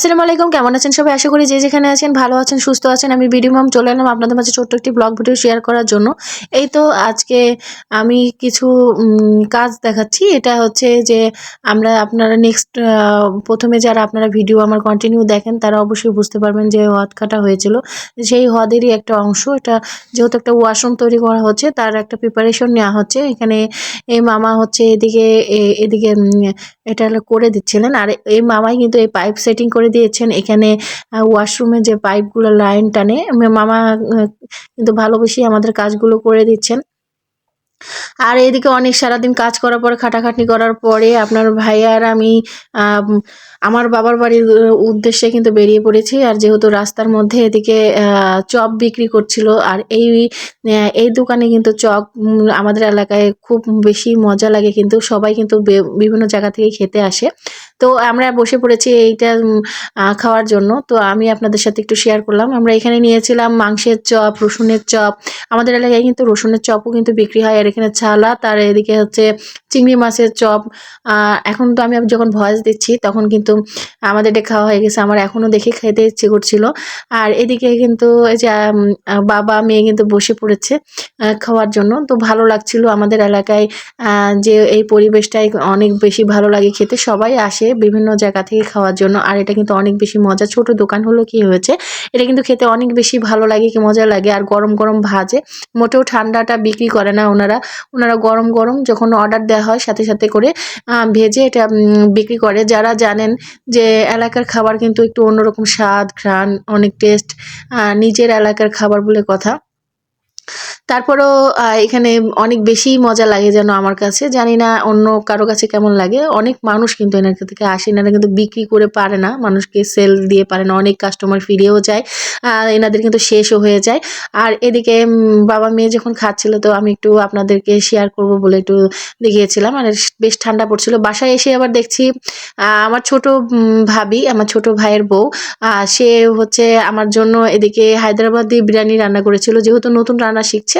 আসসালামু আলাইকুম, কেমন আছেন সবাই? আশা করি যে যেখানে আছেন, ভালো আছেন, সুস্থ আছেন। আমি ভিডিও মাম চলে এলাম আপনাদের মাঝে ছোট্ট একটি ব্লগ ভিডিও শেয়ার করার জন্য। এই তো আজকে আমি কিছু কাজ দেখাচ্ছি। এটা হচ্ছে যে আমরা আপনারা নেক্সট প্রথমে যারা আপনারা ভিডিও আমার কন্টিনিউ দেখেন, তারা অবশ্যই বুঝতে পারবেন যে হদ কাটা হয়েছিল। সেই হদেরই একটা অংশ। এটা যেহেতু একটা ওয়াশরুম তৈরি করা হচ্ছে, তার একটা প্রিপারেশন নেওয়া হচ্ছে। এখানে এই মামা হচ্ছে এদিকে এদিকে এটা করে দিচ্ছিলেন। আর এই মামাই কিন্তু এই পাইপ সেটিং করে দিয়েছেন। এখানে ওয়াশরুমে যে পাইপগুলো লাইন টানে মামা কিন্তু ভালোবেসে আমাদের কাজগুলো করে দিচ্ছেন। আর এদিকে অনেক সারাদিন কাজ করার পরে, খাটাখাটনি করার পরে আপনার ভাই আর আমি আমার বাবার বাড়ির উদ্দেশ্যে কিন্তু বেরিয়ে পড়েছি। আর যেহেতু রাস্তার মধ্যে এদিকে চপ বিক্রি করছিল, আর এই এই দোকানে কিন্তু চপ আমাদের এলাকায় খুব বেশি মজা লাগে, কিন্তু সবাই কিন্তু বিভিন্ন জায়গা থেকে খেতে আসে। তো আমরা বসে পড়েছি এইটা খাওয়ার জন্য। তো আমি আপনাদের সাথে একটু শেয়ার করলাম। আমরা এখানে নিয়েছিলাম মাংসের চপ, রসুনের চপ। আমাদের এলাকায় কিন্তু রসুনের চপও কিন্তু বিক্রি হয়। আর এখানে ছালা তার এদিকে হচ্ছে চিংড়ি মাছের চপ। এখন তো আমি যখন ভয়েস দিচ্ছি, তখন কিন্তু আমাদের এটা খাওয়া হয়ে গেছে। আমার এখনও দেখে খেতে ইচ্ছে করছিল। আর এদিকে কিন্তু এই যে বাবা, মেয়ে কিন্তু বসে পড়েছে খাওয়ার জন্য। তো ভালো লাগছিল আমাদের এলাকায় যে এই পরিবেশটাই অনেক বেশি ভালো লাগে খেতে। সবাই আসে বিভিন্ন জায়গা থেকে খাওয়ার জন্য। আর এটা কিন্তু অনেক বেশি মজা ছোট দোকান হলো কি হয়েছে, এটা কিন্তু খেতে অনেক বেশি ভালো লাগে কি মজা লাগে। আর গরম গরম ভাজে, মোটেও ঠান্ডাটা বিক্রি করে না ওনারা। ওনারা গরম গরম যখন অর্ডার দেওয়া হয়, সাথে সাথে করে ভেজে এটা বিক্রি করে। যারা জানেন যে এলাকার খাবার কিন্তু একটু অন্যরকম স্বাদ, ঘ্রাণ, অনেক টেস্ট নিজের এলাকার খাবার বলে কথা। তারপরেও এখানে অনেক বেশি মজা লাগে যেন আমার কাছে। জানি না অন্য কারও কাছে কেমন লাগে। অনেক মানুষ কিন্তু এনার থেকে আসে। এনারা কিন্তু বিক্রি করে পারে না। মানুষকে সেল দিয়ে পারে না। অনেক কাস্টমার ফিরেও যায়। এনাদের কিন্তু শেষও হয়ে যায়। আর এদিকে বাবা মেয়ে যখন খাচ্ছিল, তো আমি একটু আপনাদেরকে শেয়ার করব বলে একটু দেখিয়েছিলাম। আর বেশ ঠান্ডা পড়ছিল। বাসায় এসে আবার দেখছি আমার ছোট ভাবি, আমার ছোট ভাইয়ের বউ সে হচ্ছে আমার জন্য এদিকে হায়দ্রাবাদি বিরিয়ানি রান্না করেছিল। যেহেতু নতুন রান্না শিখছে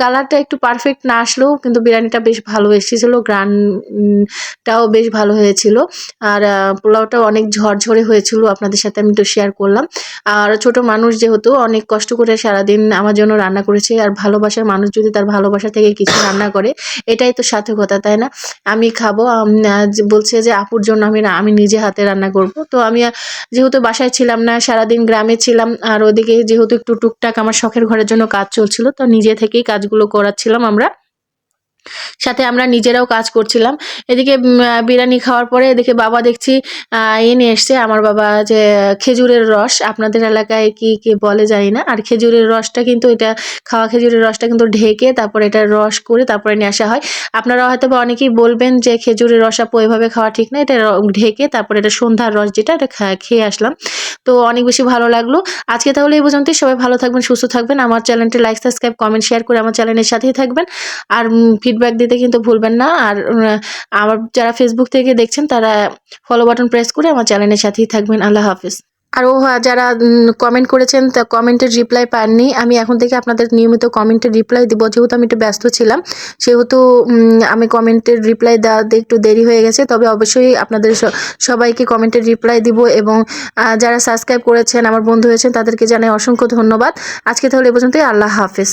কালারটা একটু পারফেক্ট না আসলেও কিন্তু বিরিয়ানিটা বেশ ভালো এসেছিল গ্রানটাও বেশ ভালো হয়েছিল। আর আহ, পোলাওটাও অনেক ঝরঝরে হয়েছিল আপনাদের সাথে আমি তো শেয়ার করলাম। আর ছোট মানুষ যেহেতু অনেক কষ্ট করে সারাদিন আমার জন্য রান্না করেছে আর ভালোবাসার মানুষ যদি তার ভালোবাসা থেকে কিছু রান্না করে এটাই তো সার্থকতা তাই না? আমি খাব বলছে যে আপুর জন্য আমি আমি নিজে হাতে রান্না করব। তো আমি যেহেতু বাসায় ছিলাম না সারাদিন গ্রামে ছিলাম আর ওদিকে যেহেতু একটু টুকটাক আমার শখের ঘরের জন্য কাজ চলছিল তো নিজে থেকেই কাজগুলো করাচ্ছিলাম আমরা। সাথে আমরা নিজেরাও কাজ করছিলাম। এদিকে বিরিয়ানি খাওয়ার পরে এদিকে বাবা দেখছি এ নিয়ে এসছে আমার বাবা যে খেজুরের রস। আপনাদের এলাকায় কি কি বলে জানি না। আর খেজুরের রসটা কিন্তু এটা, খাওয়া খেজুরের রসটা কিন্তু ঢেকে তারপরে এটা রস করে তারপরে নিয়ে আসা হয়। আপনারা হয়তো বা অনেকেই বলবেন যে খেজুরের রস আপু এভাবে খাওয়া ঠিক না। এটা ঢেকে তারপরে এটা সন্ধ্যার রস যেটা, এটা খেয়ে আসলাম। তো অনেক বেশি ভালো লাগল। আজকে তাহলে এই পর্যন্তই। সবাই ভালো থাকবেন, সুস্থ থাকবেন। আমার চ্যানেলটি লাইক, সাবস্ক্রাইব কমেন্ট শেয়ার করে আমার চ্যানেলের সাথেই থাকবেন। আর ফিডব্যাক দিতে কিন্তু ভুলবেন না। আর আমার যারা ফেসবুক থেকে দেখছেন, তারা ফলো বাটন প্রেস করে আমার চ্যানেলের সাথেই থাকবেন। আল্লাহ হাফিজ। আরও যারা কমেন্ট করেছেন, তা কমেন্টের রিপ্লাই পাননি। আমি এখন থেকে আপনাদের নিয়মিত কমেন্টের রিপ্লাই দেবো। যেহেতু আমি একটু ব্যস্ত ছিলাম, সেহেতু আমি কমেন্টের রিপ্লাই দেওয়াতে একটু দেরি হয়ে গেছে। তবে অবশ্যই আপনাদের সবাইকে কমেন্টের রিপ্লাই দিব এবং যারা সাবস্ক্রাইব করেছেন, আমার বন্ধু হয়েছেন, তাদেরকে জানাই অসংখ্য ধন্যবাদ। আজকে তাহলে এ পর্যন্তই। আল্লাহ হাফিজ।